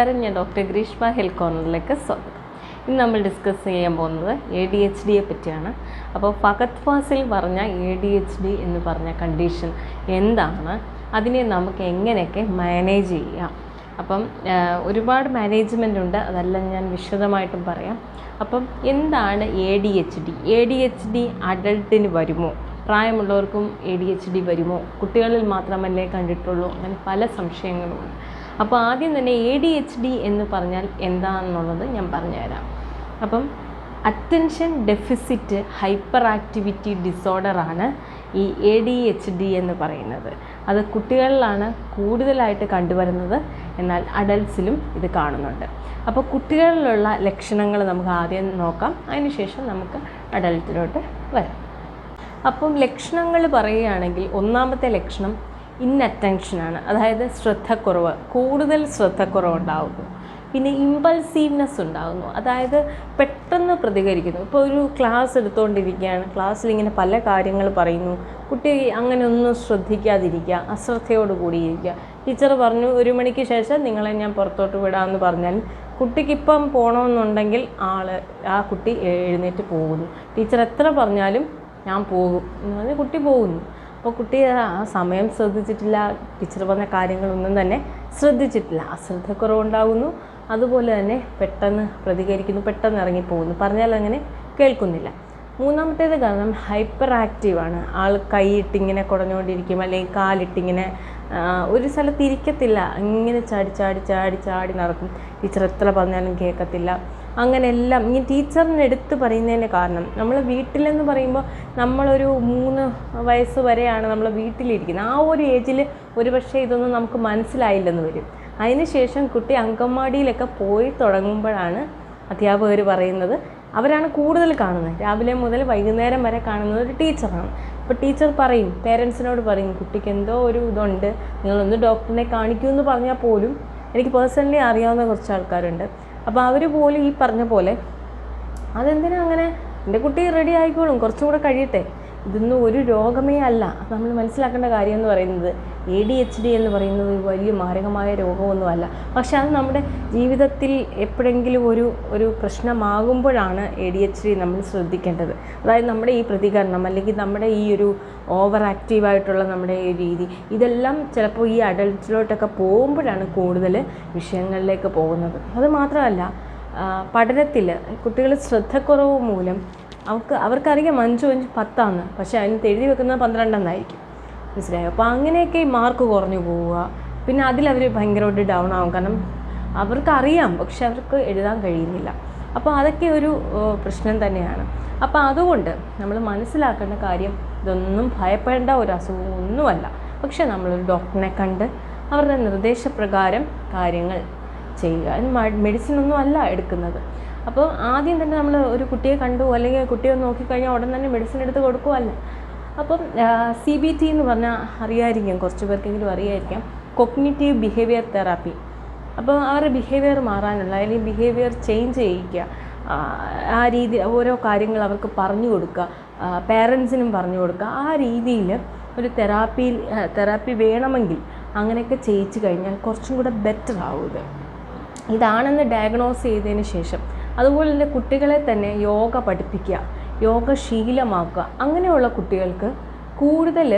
നമസ്കാരം ഞാൻ doctor Greeshma health കോർണറിലേക്ക് സ്വാഗതം. ഇന്ന് നമ്മൾ ഡിസ്കസ് ചെയ്യാൻ പോകുന്നത് എ ഡി എച്ച് ഡിയെ പറ്റിയാണ്. അപ്പോൾ ഫഹദ് ഫാസിൽ പറഞ്ഞ എ ഡി എച്ച് ഡി എന്ന് പറഞ്ഞ കണ്ടീഷൻ എന്താണ്? അതിനെ നമുക്ക് എങ്ങനെയൊക്കെ മാനേജ് ചെയ്യാം? അപ്പം ഒരുപാട് മാനേജ്മെന്റ് ഉണ്ട്. അതെല്ലാം ഞാൻ വിശദമായിട്ടും പറയാം. അപ്പം എന്താണ് A D H D A D H D അഡൾട്ടിന് വരുമോ? പ്രായമുള്ളവർക്കും എ ഡി എച്ച് ഡി വരുമോ? കുട്ടികളിൽ മാത്രമല്ലേ കണ്ടിട്ടുള്ളൂ. അങ്ങനെ പല സംശയങ്ങളുമുണ്ട് അപ്പോൾ ആദ്യം തന്നെ എ ഡി എച്ച് ഡി എന്ന് പറഞ്ഞാൽ എന്താണെന്നുള്ളത് ഞാൻ പറഞ്ഞുതരാം. അപ്പം അറ്റൻഷൻ ഡെഫിസിറ്റ് ഹൈപ്പർ ആക്ടിവിറ്റി ഡിസോർഡറാണ് ഈ എ ഡി എച്ച് ഡി എന്ന് പറയുന്നത്. അത് കുട്ടികളിലാണ് കൂടുതലായിട്ട് കണ്ടുവരുന്നത്. എന്നാൽ അഡൽട്സിലും ഇത് കാണുന്നുണ്ട്. അപ്പോൾ കുട്ടികളിലുള്ള ലക്ഷണങ്ങൾ നമുക്ക് ആദ്യം നോക്കാം. അതിനുശേഷം നമുക്ക് അഡൽട്ടിലോട്ട് വരാം. അപ്പം ലക്ഷണങ്ങൾ പറയുകയാണെങ്കിൽ ഒന്നാമത്തെ ലക്ഷണം ഇന്നറ്റൻഷനാണ് അതായത് ശ്രദ്ധക്കുറവ് കൂടുതൽ ശ്രദ്ധക്കുറവ് ഉണ്ടാകുന്നു പിന്നെ ഇമ്പൾസീവ്നെസ് ഉണ്ടാകുന്നു. അതായത് പെട്ടെന്ന് പ്രതികരിക്കുന്നു. ഇപ്പോൾ ഒരു ക്ലാസ് എടുത്തുകൊണ്ടിരിക്കുകയാണ് ക്ലാസ്സിൽ ഇങ്ങനെ പല കാര്യങ്ങൾ പറയുന്നു. കുട്ടി അങ്ങനെയൊന്നും ശ്രദ്ധിക്കാതിരിക്കുക അശ്രദ്ധയോട് കൂടിയിരിക്കുക. ടീച്ചർ പറഞ്ഞു ഒരു മണിക്ക് ശേഷം നിങ്ങളെ ഞാൻ പുറത്തോട്ട് വിടാമെന്ന് പറഞ്ഞാൽ കുട്ടിക്കിപ്പം പോകണമെന്നുണ്ടെങ്കിൽ ആൾ ആ കുട്ടി എഴുന്നേറ്റ് പോകുന്നു. ടീച്ചർ എത്ര പറഞ്ഞാലും ഞാൻ പോകും. എന്ന് പറഞ്ഞാൽ കുട്ടി പോകുന്നു. അപ്പോൾ കുട്ടി ആ സമയം ശ്രദ്ധിച്ചിട്ടില്ല ടീച്ചർ പറഞ്ഞ കാര്യങ്ങളൊന്നും തന്നെ ശ്രദ്ധിച്ചിട്ടില്ല. അശ്രദ്ധക്കുറവുണ്ടാകുന്നു. അതുപോലെ തന്നെ പെട്ടെന്ന് പ്രതികരിക്കുന്നു പെട്ടെന്ന് ഇറങ്ങിപ്പോകുന്നു. പറഞ്ഞാൽ അങ്ങനെ കേൾക്കുന്നില്ല. മൂന്നാമത്തേത് കാരണം ഹൈപ്പർ ആക്റ്റീവാണ് ആൾ കൈയിട്ടിങ്ങനെ കുടഞ്ഞുകൊണ്ടിരിക്കും അല്ലെങ്കിൽ കാലിട്ടിങ്ങനെ ഒരു സ്ഥലത്ത് ഇരിക്കത്തില്ല. ഇങ്ങനെ ചാടി ചാടി ചാടി ചാടി നടക്കും. ടീച്ചർ എത്ര പറഞ്ഞാലും കേൾക്കത്തില്ല. അങ്ങനെ എല്ലാം ഈ ടീച്ചറിന് എടുത്ത് പറയുന്നതിന്റെ കാരണം. നമ്മൾ വീട്ടിലെന്ന് പറയുമ്പോൾ നമ്മളൊരു മൂന്ന് വയസ്സ് വരെയാണ് നമ്മൾ വീട്ടിലിരിക്കുന്നത്. ആ ഒരു ഏജിൽ ഒരു പക്ഷേ ഇതൊന്നും നമുക്ക് മനസ്സിലായില്ലെന്ന് വരും. അതിനുശേഷം കുട്ടി അങ്കൻവാടിയിലൊക്കെ പോയി തുടങ്ങുമ്പോഴാണ് അധ്യാപകർ പറയുന്നത്. അവരാണ് കൂടുതൽ കാണുന്നത്. രാവിലെ മുതൽ വൈകുന്നേരം വരെ കാണുന്നത് ഒരു ടീച്ചറാണ്. അപ്പോൾ ടീച്ചർ പറയും പേരൻസിനോട് പറയും കുട്ടിക്ക് എന്തോ ഒരു ഇതുണ്ട്. നിങ്ങളൊന്ന് ഡോക്ടറിനെ കാണിക്കൂ എന്ന് പറഞ്ഞാൽ പോലും എനിക്ക് പേഴ്സണലി അറിയാവുന്ന കുറച്ച് ആൾക്കാരുണ്ട്. അപ്പോൾ അവർ പോലും ഈ പറഞ്ഞ പോലെ അതെന്തിനാ അങ്ങനെ? എന്റെ കുട്ടി റെഡി ആയിക്കോളും കുറച്ചും കൂടെ കഴിയട്ടെ. ഇതൊന്നും ഒരു രോഗമേ അല്ല. നമ്മൾ മനസ്സിലാക്കേണ്ട കാര്യം എന്ന് പറയുന്നത് എ ഡി എച്ച് ഡി എന്ന് പറയുന്നത് ഒരു വലിയ മാരകമായ രോഗമൊന്നുമല്ല പക്ഷെ അത് നമ്മുടെ ജീവിതത്തിൽ എപ്പോഴെങ്കിലും ഒരു ഒരു പ്രശ്നമാകുമ്പോഴാണ് എ ഡി എച്ച് ഡി നമ്മൾ ശ്രദ്ധിക്കേണ്ടത്. അതായത് നമ്മുടെ ഈ പ്രതികരണം അല്ലെങ്കിൽ നമ്മുടെ ഈ ഒരു ഓവർ ആക്റ്റീവായിട്ടുള്ള നമ്മുടെ ഈ രീതി ഇതെല്ലാം ചിലപ്പോൾ ഈ അഡൽറ്റിലോട്ടൊക്കെ പോകുമ്പോഴാണ് കൂടുതൽ വിഷയങ്ങളിലേക്ക് പോകുന്നത്. അത് മാത്രമല്ല പഠനത്തിൽ കുട്ടികൾ ശ്രദ്ധക്കുറവ് മൂലം അവർക്ക് അവർക്കറിയാം അഞ്ചു അഞ്ച് പത്താന്ന്. പക്ഷെ അതിന് എഴുതി വെക്കുന്നത് പന്ത്രണ്ടെന്നായിരിക്കും മനസ്സിലായോ? അപ്പോൾ അങ്ങനെയൊക്കെ ഈ മാർക്ക് കുറഞ്ഞു പോവുക. പിന്നെ അതിലവർ ഭയങ്കരമായിട്ട് ഡൗൺ ആവും. കാരണം അവർക്കറിയാം പക്ഷെ അവർക്ക് എഴുതാൻ കഴിയുന്നില്ല. അപ്പോൾ അതൊക്കെ ഒരു പ്രശ്നം തന്നെയാണ്. അപ്പോൾ അതുകൊണ്ട് നമ്മൾ മനസ്സിലാക്കേണ്ട കാര്യം ഇതൊന്നും ഭയപ്പെടേണ്ട ഒരു അസുഖം ഒന്നുമല്ല. പക്ഷെ നമ്മളൊരു ഡോക്ടറിനെ കണ്ട് അവരുടെ നിർദ്ദേശപ്രകാരം കാര്യങ്ങൾ ചെയ്യുക. മെഡിസിൻ ഒന്നും അല്ല എടുക്കുന്നത്. അപ്പോൾ ആദ്യം തന്നെ നമ്മൾ ഒരു കുട്ടിയെ കണ്ടു അല്ലെങ്കിൽ കുട്ടിയെ നോക്കിക്കഴിഞ്ഞാൽ ഉടൻ തന്നെ മെഡിസിൻ എടുത്ത് കൊടുക്കുമല്ല അപ്പം സി ബി ടി എന്ന് പറഞ്ഞാൽ അറിയായിരിക്കും കുറച്ച് പേർക്കെങ്കിലും അറിയായിരിക്കാം. കൊഗ്നിറ്റീവ് ബിഹേവിയർ തെറാപ്പി അപ്പോൾ അവരുടെ ബിഹേവിയർ മാറാനുള്ള അല്ലെങ്കിൽ ബിഹേവിയർ ചേഞ്ച് ചെയ്യിക്കുക. ആ, രീതി ഓരോ കാര്യങ്ങൾ അവർക്ക് പറഞ്ഞു കൊടുക്കുക. പേരൻസിനും പറഞ്ഞു കൊടുക്കുക. ആ രീതിയിൽ ഒരു തെറാപ്പി തെറാപ്പി വേണമെങ്കിൽ അങ്ങനെയൊക്കെ ചെയ്യിച്ചു കഴിഞ്ഞാൽ കുറച്ചും കൂടെ ബെറ്റർ ആവും ഇത്. ഇതാണെന്ന് ഡയഗ്നോസ് ചെയ്തതിന് ശേഷം അതുപോലെ തന്നെ കുട്ടികളെ തന്നെ യോഗ പഠിപ്പിക്കുക യോഗ ശീലമാക്കുക. അങ്ങനെയുള്ള കുട്ടികൾക്ക് കൂടുതൽ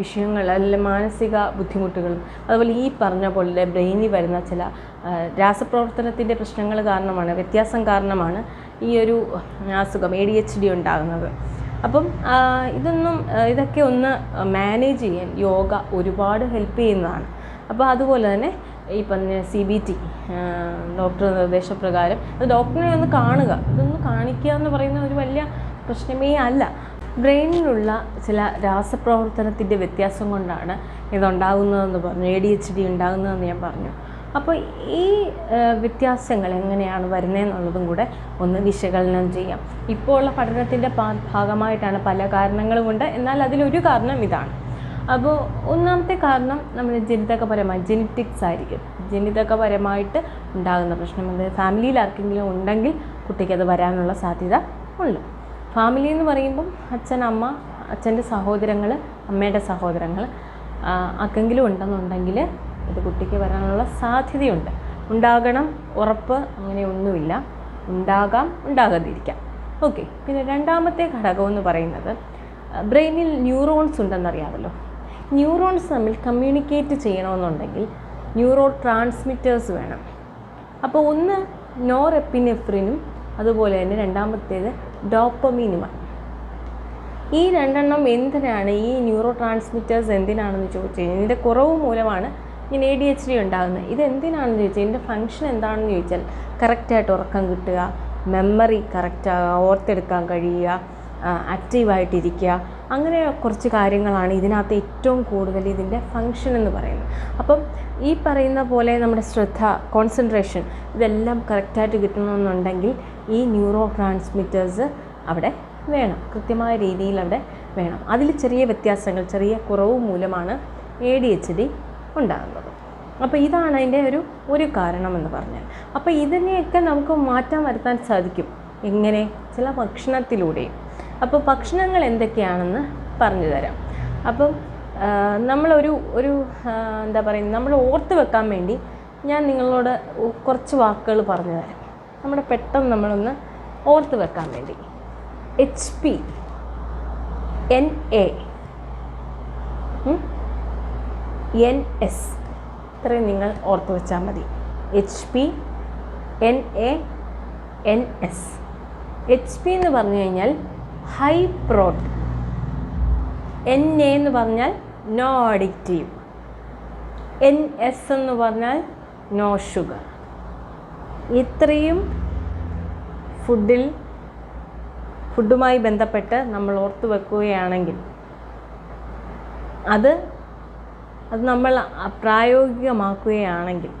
വിഷയങ്ങൾ അല്ലെങ്കിൽ മാനസിക ബുദ്ധിമുട്ടുകളും അതുപോലെ ഈ പറഞ്ഞ പോലെ ബ്രെയിനിൽ വരുന്ന ചില രാസപ്രവർത്തനത്തിന്റെ പ്രശ്നങ്ങൾ കാരണമാണ് വ്യത്യാസം കാരണമാണ് ഈ ഒരു അസുഖം എ ഡി എച്ച് ഡി ഉണ്ടാകുന്നത്. അപ്പം ഇതൊന്നും ഇതൊക്കെ ഒന്ന് മാനേജ് ചെയ്യാൻ യോഗ ഒരുപാട് ഹെൽപ്പ് ചെയ്യുന്നതാണ്. അപ്പോൾ അതുപോലെ തന്നെ ഈ പറഞ്ഞ സി ബി ടി ഡോക്ടർ നിർദ്ദേശപ്രകാരം അത് ഡോക്ടറിനെ ഒന്ന് കാണുക. ഇതൊന്ന് കാണിക്കുക എന്ന് പറയുന്ന ഒരു വലിയ പ്രശ്നമേ അല്ല. ബ്രെയിനിലുള്ള ചില രാസപ്രവർത്തനത്തിന്റെ വ്യത്യാസം കൊണ്ടാണ് ഇതുണ്ടാകുന്നതെന്ന് പറഞ്ഞു. എ ഡി എച്ച് ഡി ഉണ്ടാകുന്നതെന്ന് ഞാൻ പറഞ്ഞു. അപ്പോൾ ഈ വ്യത്യാസങ്ങൾ എങ്ങനെയാണ് വരുന്നതെന്നുള്ളതും കൂടെ ഒന്ന് വിശകലനം ചെയ്യാം. ഇപ്പോൾ ഉള്ള പഠനത്തിന്റെ ഭാഗമായിട്ടാണ് പല കാരണങ്ങളുമുണ്ട് എന്നാൽ അതിലൊരു കാരണം ഇതാണ്. അപ്പോൾ ഒന്നാമത്തെ കാരണം നമ്മുടെ ജനിതകപരമായി ജെനറ്റിക്സ് ആയിരിക്കും. ജനിതകപരമായിട്ട് ഉണ്ടാകുന്ന പ്രശ്നം അത് ഫാമിലിയിൽ ആർക്കെങ്കിലും ഉണ്ടെങ്കിൽ കുട്ടിക്ക് അത് വരാനുള്ള സാധ്യത ഉണ്ട്. ഫാമിലി എന്ന് പറയുമ്പം അച്ഛൻ അമ്മ അച്ഛന്റെ സഹോദരങ്ങൾ അമ്മയുടെ സഹോദരങ്ങൾ ആർക്കെങ്കിലും ഉണ്ടെന്നുണ്ടെങ്കിൽ ഇത് കുട്ടിക്ക് വരാനുള്ള സാധ്യതയുണ്ട്. ഉണ്ടാകണം ഉറപ്പ് അങ്ങനെയൊന്നുമില്ല ഉണ്ടാകാം ഉണ്ടാകാതിരിക്കാം. ഓക്കെ പിന്നെ രണ്ടാമത്തെ ഘടകം എന്ന് പറയുന്നത് ബ്രെയിനിൽ ന്യൂറോൺസ് ഉണ്ടെന്നറിയാമല്ലോ. ന്യൂറോൺസ് തമ്മിൽ കമ്മ്യൂണിക്കേറ്റ് ചെയ്യണമെന്നുണ്ടെങ്കിൽ ന്യൂറോ ട്രാൻസ്മിറ്റേഴ്സ് വേണം. അപ്പോൾ ഒന്ന് നോറെപ്പിനെഫ്രിനും അതുപോലെ തന്നെ രണ്ടാമത്തേത് ഡോപ്പമീനുമാണ് ഈ രണ്ടെണ്ണം എന്തിനാണ് ഈ ന്യൂറോ ട്രാൻസ്മിറ്റേഴ്സ് എന്തിനാണെന്ന് ചോദിച്ചു കഴിഞ്ഞാൽ ഇതിന്റെ കുറവ് മൂലമാണ് ഇങ്ങനെ എ ഡി എച്ച് ഡി ഉണ്ടാകുന്നത്. ഇത് എന്തിനാണെന്ന് ചോദിച്ചാൽ ഇതിന്റെ ഫങ്ഷൻ എന്താണെന്ന് ചോദിച്ചാൽ കറക്റ്റായിട്ട് ഉറക്കം കിട്ടുക മെമ്മറി കറക്റ്റാകുക ഓർത്തെടുക്കാൻ കഴിയുക ആക്റ്റീവായിട്ടിരിക്കുക അങ്ങനെ കുറച്ച് കാര്യങ്ങളാണ് ഇതിനകത്ത് ഏറ്റവും കൂടുതൽ ഇതിന്റെ ഫങ്ഷൻ എന്ന് പറയുന്നത്. അപ്പം ഈ പറയുന്ന പോലെ നമ്മുടെ ശ്രദ്ധ കോൺസെൻട്രേഷൻ ഇതെല്ലാം കറക്റ്റായിട്ട് കിട്ടണമെന്നുണ്ടെങ്കിൽ ഈ ന്യൂറോ ട്രാൻസ്മിറ്റേഴ്സ് അവിടെ വേണം. കൃത്യമായ രീതിയിൽ അവിടെ വേണം. അതിൽ ചെറിയ വ്യത്യാസങ്ങൾ ചെറിയ കുറവ് മൂലമാണ് എ ഡി എച്ച് ഡി ഉണ്ടാകുന്നത്. അപ്പോൾ ഇതാണ് അതിന്റെ ഒരു ഒരു കാരണം എന്ന് പറഞ്ഞാൽ. അപ്പോൾ ഇതിനെയൊക്കെ നമുക്ക് മാറ്റം വരുത്താൻ സാധിക്കും. എങ്ങനെ? ചില ഭക്ഷണത്തിലൂടെയും അപ്പോൾ ഭക്ഷണങ്ങൾ എന്തൊക്കെയാണെന്ന് പറഞ്ഞു തരാം. അപ്പം നമ്മളൊരു ഒരു എന്താ പറയുക നമ്മൾ ഓർത്ത് വെക്കാൻ വേണ്ടി ഞാൻ നിങ്ങളോട് കുറച്ച് വാക്കുകൾ പറഞ്ഞു തരാം. നമ്മുടെ പെട്ടെന്ന് നമ്മളൊന്ന് ഓർത്ത് വെക്കാൻ വേണ്ടി. H P N A N S ഇത്രയും നിങ്ങൾ ഓർത്ത് വെച്ചാൽ മതി. H P N A N S H P എന്ന് പറഞ്ഞു കഴിഞ്ഞാൽ ഹൈ പ്രോട്ട് എൻ എ എന്ന് പറഞ്ഞാൽ നോ അഡിക്റ്റീവ് എൻ എസ് എന്ന് പറഞ്ഞാൽ നോ ഷുഗർ ഇത്രയും ഫുഡിൽ ഫുഡുമായി ബന്ധപ്പെട്ട് നമ്മൾ ഓർത്തു വെക്കുകയാണെങ്കിൽ അത് അത് നമ്മൾ പ്രായോഗികമാക്കുകയാണെങ്കിൽ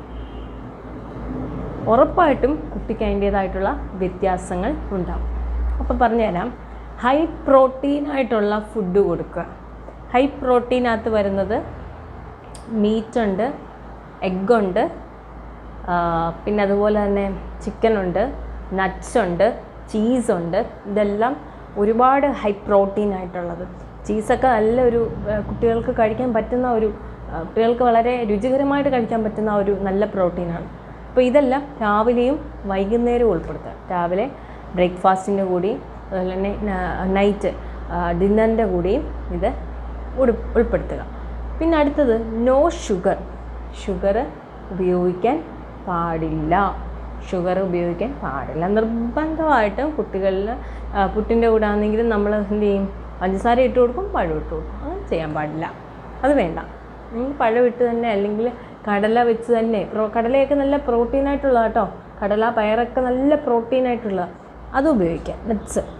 ഉറപ്പായിട്ടും കുട്ടിക്ക് അതിന്റേതായിട്ടുള്ള വ്യത്യാസങ്ങൾ ഉണ്ടാകും അപ്പോൾ പറഞ്ഞുതരാം. ഹൈ പ്രോട്ടീൻ ആയിട്ടുള്ള ഫുഡ് കൊടുക്കുക. ഹൈ പ്രോട്ടീനകത്ത് വരുന്നത് മീറ്റ് ഉണ്ട് എഗ്ഗുണ്ട് പിന്നെ അതുപോലെ തന്നെ ചിക്കനുണ്ട് നട്ട്സ് ഉണ്ട് ചീസുണ്ട്. ഇതെല്ലാം ഒരുപാട് ഹൈ പ്രോട്ടീൻ ആയിട്ടുള്ളത് ചീസൊക്കെ നല്ലൊരു കുട്ടികൾക്ക് കഴിക്കാൻ പറ്റുന്ന ഒരു കുട്ടികൾക്ക് വളരെ രുചികരമായിട്ട് കഴിക്കാൻ പറ്റുന്ന ഒരു നല്ല പ്രോട്ടീനാണ്. അപ്പോൾ ഇതെല്ലാം രാവിലെയും വൈകുന്നേരവും ഉൾപ്പെടുത്തുക. രാവിലെ ബ്രേക്ക്ഫാസ്റ്റിന്റെ കൂടിയും അതുപോലെ തന്നെ നൈറ്റ് ഡിന്നറിന്റെ കൂടെയും ഇത് ഉൾ- ഉൾപ്പെടുത്തുക. പിന്നെ അടുത്തത് നോ ഷുഗർ ഷുഗർ ഉപയോഗിക്കാൻ പാടില്ല. ഷുഗർ ഉപയോഗിക്കാൻ പാടില്ല. നിർബന്ധമായിട്ടും കുട്ടികളിൽ പുട്ടിന്റെ കൂടെ ആണെങ്കിലും നമ്മൾ എന്ത് ചെയ്യും? പഞ്ചസാര ഇട്ട് കൊടുക്കും പഴം ഇട്ട് കൊടുക്കും. അങ്ങനെ ചെയ്യാൻ പാടില്ല. അത് വേണ്ട. പഴം ഇട്ട് തന്നെ അല്ലെങ്കിൽ കടല വെച്ച് തന്നെ കടലയൊക്കെ നല്ല പ്രോട്ടീനായിട്ടുള്ള കേട്ടോ. കടല പയറൊക്കെ നല്ല പ്രോട്ടീനായിട്ടുള്ള അത് ഉപയോഗിക്കാം. നട്ട്സ്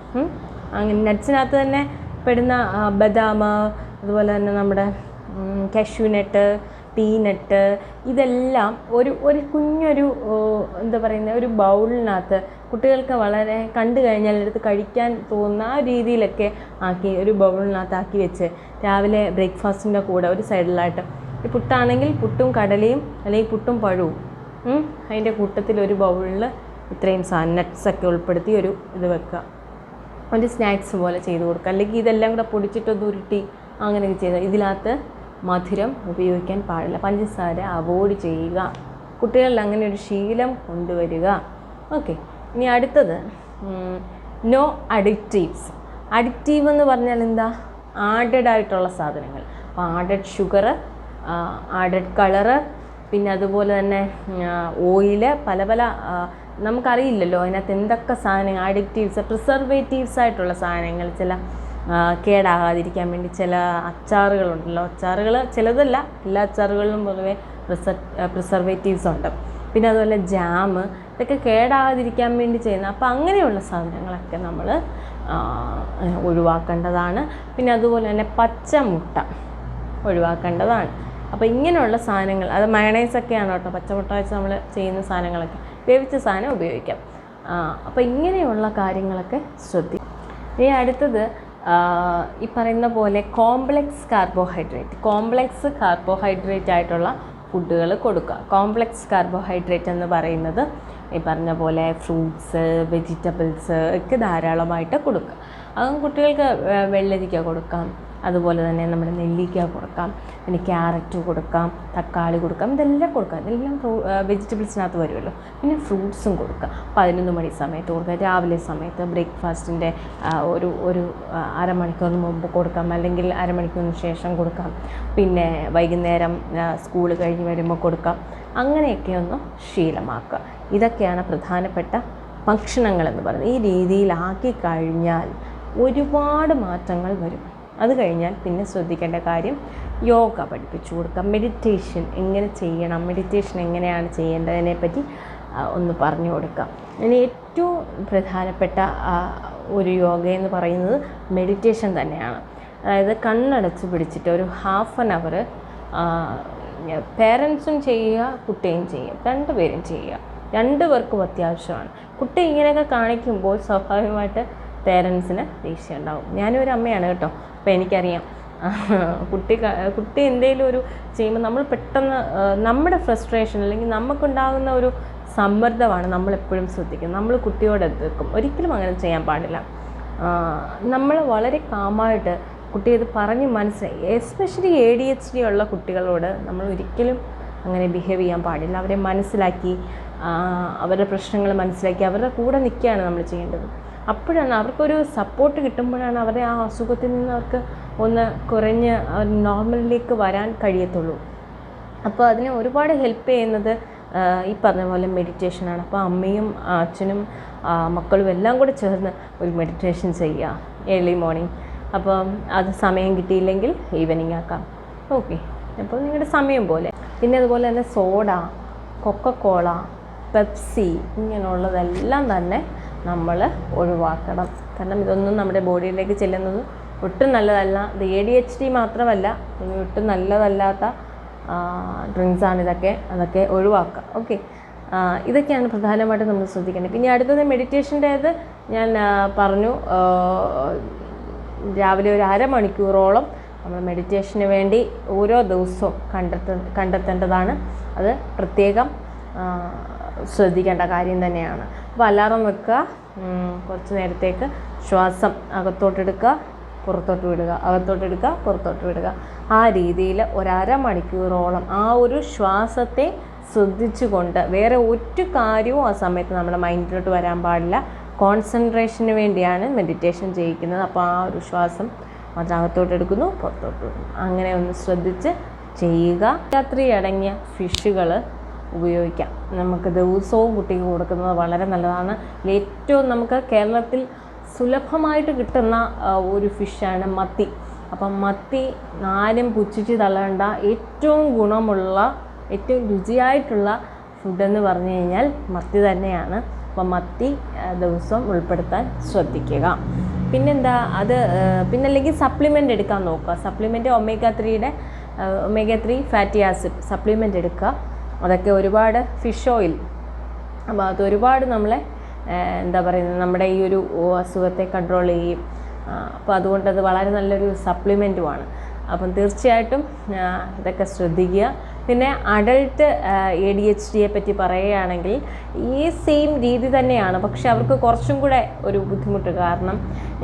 അങ്ങനെ നട്ട്സിനകത്ത് തന്നെ പെടുന്ന ബദാം അതുപോലെ തന്നെ നമ്മുടെ കശുനട്ട് പീനട്ട് ഇതെല്ലാം ഒരു ഒരു കുഞ്ഞൊരു എന്താ പറയുന്നത് ഒരു ബൗളിനകത്ത് കുട്ടികൾക്ക് വളരെ കണ്ടു കഴിഞ്ഞാൽ എടുത്ത് കഴിക്കാൻ തോന്നുന്ന ആ രീതിയിലൊക്കെ ആക്കി ഒരു ബൗളിനകത്ത് ആക്കി വെച്ച് രാവിലെ ബ്രേക്ക്ഫാസ്റ്റിന്റെ കൂടെ ഒരു സൈഡിലായിട്ട്. ഈ പുട്ടാണെങ്കിൽ പുട്ടും കടലയും അല്ലെങ്കിൽ പുട്ടും പഴവും അതിന്റെ കൂട്ടത്തിൽ ഒരു ബൗളിൽ ഇത്രയും സാധനം നട്ട്സൊക്കെ ഉൾപ്പെടുത്തി ഒരു ഇത് വെക്കുക. ഒരു സ്നാക്സ് പോലെ ചെയ്ത് കൊടുക്കുക. അല്ലെങ്കിൽ ഇതെല്ലാം കൂടെ പൊടിച്ചിട്ടൊന്ന് ഉരുട്ടി അങ്ങനെയൊക്കെ ചെയ്താൽ ഇതിനകത്ത് മധുരം ഉപയോഗിക്കാൻ പാടില്ല. പഞ്ചസാര അവോയ്ഡ് ചെയ്യുക. കുട്ടികളിൽ അങ്ങനെ ഒരു ശീലം കൊണ്ടുവരിക. ഓക്കെ. ഇനി അടുത്തത് നോ അഡിക്റ്റീവ്സ് അഡിക്റ്റീവ് എന്ന് പറഞ്ഞാൽ എന്താ? ആഡഡ് ആയിട്ടുള്ള സാധനങ്ങൾ. അപ്പോൾ ആഡഡ് ഷുഗർ ആഡഡ് കളറ് പിന്നെ അതുപോലെ തന്നെ ഓയിൽ പല പല നമുക്കറിയില്ലല്ലോ അതിനകത്ത് എന്തൊക്കെ സാധനങ്ങൾ അഡിക്റ്റീവ്സ് പ്രിസർവേറ്റീവ്സ് ആയിട്ടുള്ള സാധനങ്ങൾ ചില കേടാകാതിരിക്കാൻ വേണ്ടി ചില അച്ചാറുകളുണ്ടല്ലോ. അച്ചാറുകൾ ചിലതല്ല എല്ലാ അച്ചാറുകളിലും പൊതുവെ പ്രിസർ പ്രിസർവേറ്റീവ്സ് ഉണ്ട്. പിന്നെ അതുപോലെ ജാം ഇതൊക്കെ കേടാകാതിരിക്കാൻ വേണ്ടി ചെയ്യുന്ന അപ്പോൾ അങ്ങനെയുള്ള സാധനങ്ങളൊക്കെ നമ്മൾ ഒഴിവാക്കേണ്ടതാണ്. പിന്നെ അതുപോലെ തന്നെ പച്ചമുട്ട ഒഴിവാക്കേണ്ടതാണ്. അപ്പോൾ ഇങ്ങനെയുള്ള സാധനങ്ങൾ അത് മയണൈസൊക്കെയാണ് കേട്ടോ. പച്ചമുട്ട വെച്ച് നമ്മൾ ചെയ്യുന്ന സാധനങ്ങളൊക്കെ. വേവിച്ച സാധനം ഉപയോഗിക്കാം. അപ്പോൾ ഇങ്ങനെയുള്ള കാര്യങ്ങളൊക്കെ ശ്രദ്ധിക്കും ഇനി അടുത്തത് ഈ പറയുന്ന പോലെ കോംപ്ലെക്സ് കാർബോഹൈഡ്രേറ്റ് കോംപ്ലെക്സ് കാർബോഹൈഡ്രേറ്റ് ആയിട്ടുള്ള ഫുഡുകൾ കൊടുക്കുക. കോംപ്ലെക്സ് കാർബോഹൈഡ്രേറ്റ് എന്ന് പറയുന്നത് ഈ പറഞ്ഞ പോലെ ഫ്രൂട്ട്സ് വെജിറ്റബിൾസ് ഒക്കെ ധാരാളമായിട്ട് കൊടുക്കുക. അതും കുട്ടികൾക്ക് വെള്ളരിക്ക കൊടുക്കാം. അതുപോലെ തന്നെ നമ്മുടെ നെല്ലിക്ക കൊടുക്കാം. പിന്നെ ക്യാരറ്റ് കൊടുക്കാം തക്കാളി കൊടുക്കാം ഇതെല്ലാം കൊടുക്കാം. ഇതെല്ലാം ഫ്രൂ വെജിറ്റബിൾസിനകത്ത് വരുമല്ലോ. പിന്നെ ഫ്രൂട്ട്സും കൊടുക്കുക പതിനൊന്ന് മണി സമയത്ത് കൊടുക്കാം. രാവിലെ സമയത്ത് ബ്രേക്ക്ഫാസ്റ്റിന്റെ ഒരു ഒരു അരമണിക്കൂറിന് മുമ്പ് കൊടുക്കാം. അല്ലെങ്കിൽ അരമണിക്കൂറിന് ശേഷം കൊടുക്കാം. പിന്നെ വൈകുന്നേരം സ്കൂൾ കഴിഞ്ഞ് വരുമ്പോൾ കൊടുക്കാം. അങ്ങനെയൊക്കെ ഒന്ന് ശീലമാക്കുക. ഇതൊക്കെയാണ് പ്രധാനപ്പെട്ട ഭക്ഷണങ്ങളെന്ന് പറയുന്നത്. ഈ രീതിയിലാക്കി കഴിഞ്ഞാൽ ഒരുപാട് മാറ്റങ്ങൾ വരും. അത് കഴിഞ്ഞാൽ പിന്നെ ശ്രദ്ധിക്കേണ്ട കാര്യം യോഗ പഠിപ്പിച്ചു കൊടുക്കുക. മെഡിറ്റേഷൻ എങ്ങനെ ചെയ്യണം? മെഡിറ്റേഷൻ എങ്ങനെയാണ് ചെയ്യേണ്ടതിനെ പറ്റി ഒന്ന് പറഞ്ഞു കൊടുക്കുക. ഇനി ഏറ്റവും പ്രധാനപ്പെട്ട ഒരു യോഗ എന്ന് പറയുന്നത് മെഡിറ്റേഷൻ തന്നെയാണ്. അതായത് കണ്ണടച്ച് പിടിച്ചിട്ട് ഒരു ഹാഫ് ആൻ അവർ പേരൻസും ചെയ്യുക കുട്ടിയും ചെയ്യുക. രണ്ടുപേരും ചെയ്യുക. രണ്ടു പേർക്കും അത്യാവശ്യമാണ്. കുട്ടി ഇങ്ങനെയൊക്കെ കാണിക്കുമ്പോൾ സ്വാഭാവികമായിട്ട് പേരൻസിന് ദേഷ്യം ഉണ്ടാവും ഞാനും ഒരു അമ്മയാണ് കേട്ടോ. അപ്പോൾ എനിക്കറിയാം. കുട്ടി കുട്ടി എന്തെങ്കിലും ഒരു ചെയ്യുമ്പോൾ നമ്മൾ പെട്ടെന്ന് നമ്മുടെ ഫ്രസ്ട്രേഷൻ അല്ലെങ്കിൽ നമുക്കുണ്ടാകുന്ന ഒരു സമ്മർദ്ദമാണ് നമ്മളെപ്പോഴും ശ്രദ്ധിക്കുന്നത്. നമ്മൾ കുട്ടിയോട് എതിർക്കും ഒരിക്കലും അങ്ങനെ ചെയ്യാൻ പാടില്ല. നമ്മൾ വളരെ കാമായിട്ട് കുട്ടി ഇത് പറഞ്ഞ് മനസ്സിലായി. Especially A D H D ഉള്ള കുട്ടികളോട് നമ്മൾ ഒരിക്കലും അങ്ങനെ ബിഹേവ് ചെയ്യാൻ പാടില്ല. അവരെ മനസ്സിലാക്കി അവരുടെ പ്രശ്നങ്ങൾ മനസ്സിലാക്കി അവരുടെ കൂടെ നിൽക്കുകയാണ് നമ്മൾ ചെയ്യേണ്ടത്. അപ്പോഴാണ് അവർക്കൊരു സപ്പോർട്ട് കിട്ടുമ്പോഴാണ് അവരുടെ ആ അസുഖത്തിൽ നിന്ന് അവർക്ക് ഒന്ന് കുറഞ്ഞ് നോർമലിലേക്ക് വരാൻ കഴിയത്തുള്ളൂ. അപ്പോൾ അതിനെ ഒരുപാട് ഹെൽപ്പ് ചെയ്യുന്നത് ഈ പറഞ്ഞ പോലെ മെഡിറ്റേഷനാണ് അപ്പോൾ അമ്മയും അച്ഛനും മക്കളും എല്ലാം കൂടെ ചേർന്ന് ഒരു മെഡിറ്റേഷൻ ചെയ്യുക ഏർലി മോർണിംഗ് അപ്പോൾ അത് സമയം കിട്ടിയില്ലെങ്കിൽ ഈവനിങ് ആക്കാം. ഓക്കെ അപ്പോൾ നിങ്ങളുടെ സമയം പോലെ. പിന്നെ അതുപോലെ തന്നെ സോഡ കൊക്കക്കോള പെപ്സി ഇങ്ങനെയുള്ളതെല്ലാം തന്നെ നമ്മൾ ഒഴിവാക്കണം. കാരണം ഇതൊന്നും നമ്മുടെ ബോഡിയിലേക്ക് ചെല്ലുന്നത് ഒട്ടും നല്ലതല്ല. ഇത് എ ഡി എച്ച് ഡി മാത്രമല്ല ഒട്ടും നല്ലതല്ലാത്ത ഡ്രിങ്ക്സാണ് ഇതൊക്കെ. അതൊക്കെ ഒഴിവാക്കുക. ഓക്കെ. ഇതൊക്കെയാണ് പ്രധാനമായിട്ടും നമ്മൾ ശ്രദ്ധിക്കേണ്ടത്. പിന്നെ അടുത്തത് മെഡിറ്റേഷന്റേത് ഞാൻ പറഞ്ഞു. രാവിലെ ഒരു അരമണിക്കൂറോളം നമ്മൾ മെഡിറ്റേഷന് വേണ്ടി ഓരോ ദിവസവും കണ്ടെത്ത കണ്ടെത്തേണ്ടതാണ്. അത് പ്രത്യേകം ശ്രദ്ധിക്കേണ്ട കാര്യം തന്നെയാണ്. അപ്പോൾ അലാറം വെക്കുക കുറച്ച് നേരത്തേക്ക് ശ്വാസം അകത്തോട്ടെടുക്കുക പുറത്തോട്ട് വിടുക. അകത്തോട്ടെടുക്കുക പുറത്തോട്ട് വിടുക. ആ രീതിയിൽ ഒരര മണിക്കൂറോളം ആ ഒരു ശ്വാസത്തെ ശ്രദ്ധിച്ചുകൊണ്ട് വേറെ ഒരു കാര്യവും ആ സമയത്ത് നമ്മുടെ മൈൻഡിലോട്ട് വരാൻ പാടില്ല. കോൺസെൻട്രേഷന് വേണ്ടിയാണ് മെഡിറ്റേഷൻ ചെയ്യിക്കുന്നത്. അപ്പോൾ ആ ഒരു ശ്വാസം മാത്രം അകത്തോട്ട് എടുക്കുന്നു പുറത്തോട്ട് വിടുന്നു. അങ്ങനെ ഒന്ന് ശ്രദ്ധിച്ച് ചെയ്യുക. രാത്രി അടങ്ങിയ ഫിഷുകൾ ഉപയോഗിക്കാം. നമുക്ക് ദിവസവും കുട്ടിക്ക് കൊടുക്കുന്നത് വളരെ നല്ലതാണ്. ഏറ്റവും നമുക്ക് കേരളത്തിൽ സുലഭമായിട്ട് കിട്ടുന്ന ഒരു ഫിഷാണ് മത്തി. അപ്പം മത്തി ആരും പുച്ഛിച്ച് തള്ളേണ്ട. ഏറ്റവും ഗുണമുള്ള ഏറ്റവും രുചിയായിട്ടുള്ള ഫുഡെന്ന് പറഞ്ഞു കഴിഞ്ഞാൽ മത്തി തന്നെയാണ്. അപ്പം മത്തി ദിവസം ഉൾപ്പെടുത്താൻ ശ്രദ്ധിക്കുക. പിന്നെന്താ അത് പിന്നല്ലെങ്കിൽ സപ്ലിമെന്റ് എടുക്കാൻ നോക്കുക. സപ്ലിമെന്റ് ഒമേഗ ത്രീയുടെ omega three fatty acid supplement എടുക്കുക. അതൊക്കെ ഒരുപാട് ഫിഷ് ഓയിൽ അപ്പോൾ അത് ഒരുപാട് നമ്മളെ എന്താ പറയുന്നത് നമ്മുടെ ഈ ഒരു അസുഖത്തെ കൺട്രോൾ ചെയ്യും. അപ്പോൾ അതുകൊണ്ട് അത് വളരെ നല്ലൊരു സപ്ലിമെന്റുമാണ് അപ്പം തീർച്ചയായിട്ടും ഇതൊക്കെ ശ്രദ്ധിക്കുക. പിന്നെ അഡൾട്ട് എ ഡി എച്ച് ഡിയെ പറ്റി പറയുകയാണെങ്കിൽ ഈ സെയിം രീതി തന്നെയാണ്. പക്ഷെ അവർക്ക് കുറച്ചും കൂടെ ഒരു ബുദ്ധിമുട്ട്. കാരണം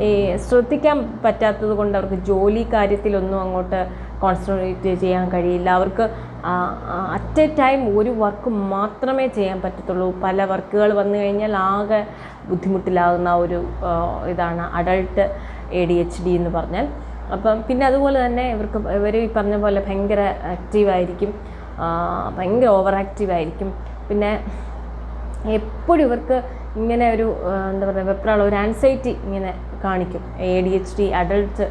ഈ ശ്രദ്ധിക്കാൻ പറ്റാത്തത് കൊണ്ട് അവർക്ക് ജോലി കാര്യത്തിലൊന്നും അങ്ങോട്ട് കോൺസെൻട്രേറ്റ് ചെയ്യാൻ കഴിയില്ല. അവർക്ക് അറ്റ് എ ടൈം ഒരു വർക്ക് മാത്രമേ ചെയ്യാൻ പറ്റത്തുള്ളൂ. പല വർക്കുകൾ വന്നു കഴിഞ്ഞാൽ ആകെ ബുദ്ധിമുട്ടിലാകുന്ന ഒരു ഇതാണ് adult A D H D എന്ന് പറഞ്ഞാൽ. അപ്പം പിന്നെ അതുപോലെ തന്നെ ഇവർക്ക് ഇവർ ഈ പറഞ്ഞ പോലെ ഭയങ്കര ആക്റ്റീവായിരിക്കും ഭയങ്കര ഓവർ ആക്റ്റീവായിരിക്കും പിന്നെ എപ്പോഴും ഇവർക്ക് ഇങ്ങനെ ഒരു എന്താ പറയുക വെപ്രാളം ഒരു ആൻസൈറ്റി ഇങ്ങനെ കാണിക്കും. A D H D adult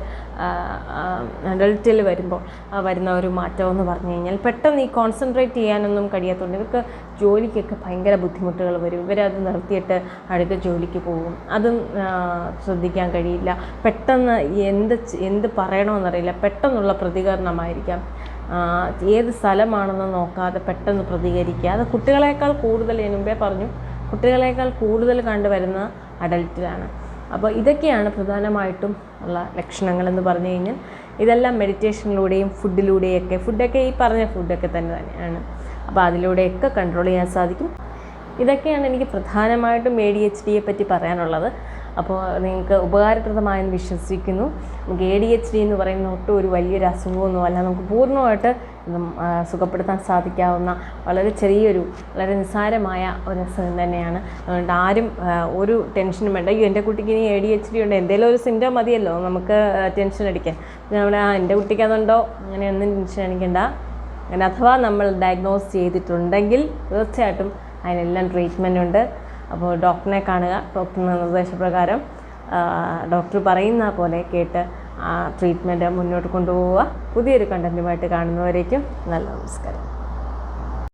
അഡൾട്ടിൽ വരുമ്പോൾ വരുന്ന ഒരു മാറ്റം എന്ന് പറഞ്ഞു കഴിഞ്ഞാൽ പെട്ടെന്ന് ഈ കോൺസെൻട്രേറ്റ് ചെയ്യാനൊന്നും കഴിയാത്തതുകൊണ്ട് ഇവർക്ക് ജോലിക്കൊക്കെ ഭയങ്കര ബുദ്ധിമുട്ടുകൾ വരും. ഇവരത് നിർത്തിയിട്ട് അടുത്ത ജോലിക്ക് പോകും. അതും ശ്രദ്ധിക്കാൻ കഴിയില്ല. പെട്ടെന്ന് എന്ത് എന്ത് പറയണമെന്നറിയില്ല. പെട്ടെന്നുള്ള പ്രതികരണമായിരിക്കാം. ഏത് സ്ഥലമാണെന്ന് നോക്കാതെ പെട്ടെന്ന് പ്രതികരിക്കുക അത് കുട്ടികളെക്കാൾ കൂടുതൽ ഞാൻ മുമ്പേ പറഞ്ഞു കുട്ടികളേക്കാൾ കൂടുതൽ കണ്ടുവരുന്ന അഡൽറ്റിലാണ്. അപ്പോൾ ഇതൊക്കെയാണ് പ്രധാനമായിട്ടും ഉള്ള ലക്ഷണങ്ങളെന്ന് പറഞ്ഞു കഴിഞ്ഞാൽ ഇതെല്ലാം മെഡിറ്റേഷനിലൂടെയും ഫുഡിലൂടെയൊക്കെ ഫുഡൊക്കെ ഈ പറഞ്ഞ ഫുഡൊക്കെ തന്നെ തന്നെയാണ്. അപ്പോൾ അതിലൂടെയൊക്കെ കൺട്രോൾ ചെയ്യാൻ സാധിക്കും. ഇതൊക്കെയാണ് എനിക്ക് പ്രധാനമായിട്ടും എ ഡി എച്ച് ഡിയെ പറ്റി പറയാനുള്ളത്. അപ്പോൾ നിങ്ങൾക്ക് ഉപകാരപ്രദമായെന്ന് വിശ്വസിക്കുന്നു. നമുക്ക് എ ഡി എച്ച് ഡി എന്ന് പറയുന്ന ഒട്ടും ഒരു വലിയൊരു അസുഖമൊന്നും അല്ല. നമുക്ക് പൂർണമായിട്ട് സുഖപ്പെടുത്താൻ സാധിക്കാവുന്ന വളരെ ചെറിയൊരു വളരെ നിസ്സാരമായ ഒരു അസുഖം തന്നെയാണ്. അതുകൊണ്ട് ആരും ഒരു ടെൻഷനും വേണ്ട. അയ്യോ എന്റെ കുട്ടിക്ക് ഇനി എ ഡി എച്ച് ഡി ഉണ്ട്. എന്തെങ്കിലും ഒരു സിംറ്റം മതിയല്ലോ. നമുക്ക് ടെൻഷൻ അടിക്കാൻ. നമ്മുടെ എന്റെ കുട്ടിക്ക് അതുണ്ടോ? അങ്ങനെയൊന്നും ടെൻഷൻ അടിക്കണ്ട. അങ്ങനെ അഥവാ നമ്മൾ ഡയഗ്നോസ് ചെയ്തിട്ടുണ്ടെങ്കിൽ തീർച്ചയായിട്ടും അതിനെല്ലാം ട്രീറ്റ്മെന്റ് ഉണ്ട്. അപ്പോൾ ഡോക്ടറിനെ കാണുക ഡോക്ടറിന്റെ നിർദ്ദേശപ്രകാരം ഡോക്ടർ പറയുന്ന പോലെ കേട്ട് ആ ട്രീറ്റ്മെന്റ് മുന്നോട്ട് കൊണ്ടുപോവുക. പുതിയൊരു കണ്ടന്റുമായിട്ട് കാണുന്നവരേക്കും നല്ല നമസ്കാരം.